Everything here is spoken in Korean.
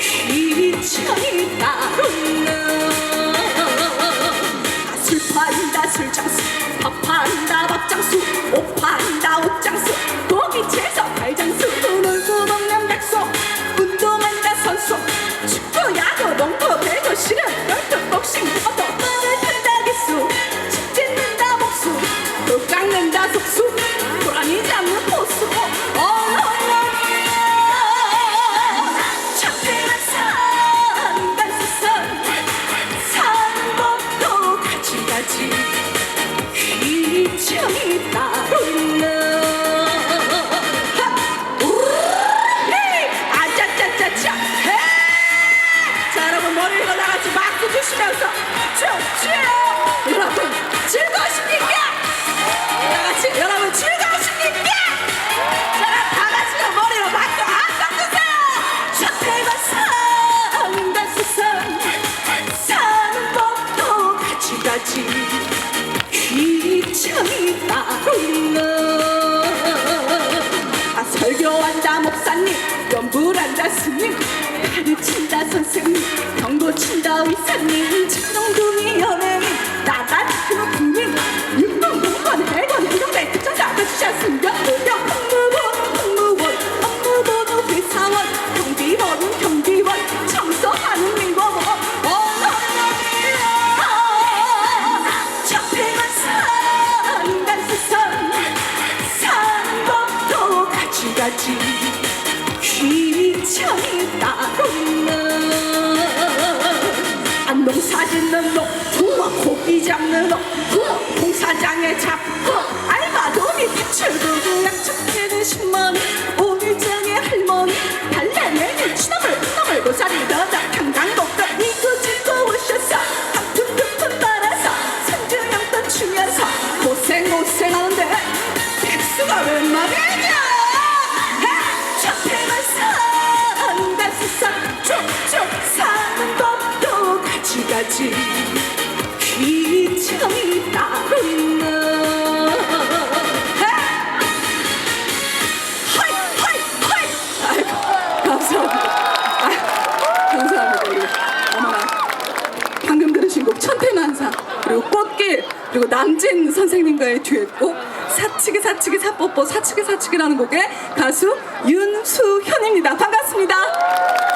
귀천이 따로나 술 판다 술장수 밥 판다 밥장수 옷 판다 옷장수 고기 채소 발장수 놀고 먹는 백수 운동한다 선수 축구 야구 농구 배구 실은 널트 복싱 어도 말을 탄다 기수 집 짓는다 목수 또 깎는다 속수 주시면서 춤추요 여러분 즐거우십니까? 여러분 즐거우십니까? 자 다같이 머리로 박수 한번 주세요 저태가 산간수산 사는 법도 가지가지 귀천이 따로나 아 설교한다 목사님 따로나 안동 사진는 놈 부모 고기 잡는 놈 부모 공사장에 잡고 알바도비 대출부부 약속되는 10만원 귀천이 따로나 하이 하이 하이 감사합니다. 아이고, 감사합니다 우리 어머나. 방금 들으신 곡 천태만사 그리고 꽃길 그리고 남진 선생님과의 듀엣곡 사치기 사치기 사뽀뽀 사치기 사치기라는 곡의 가수 윤수현입니다. 반갑습니다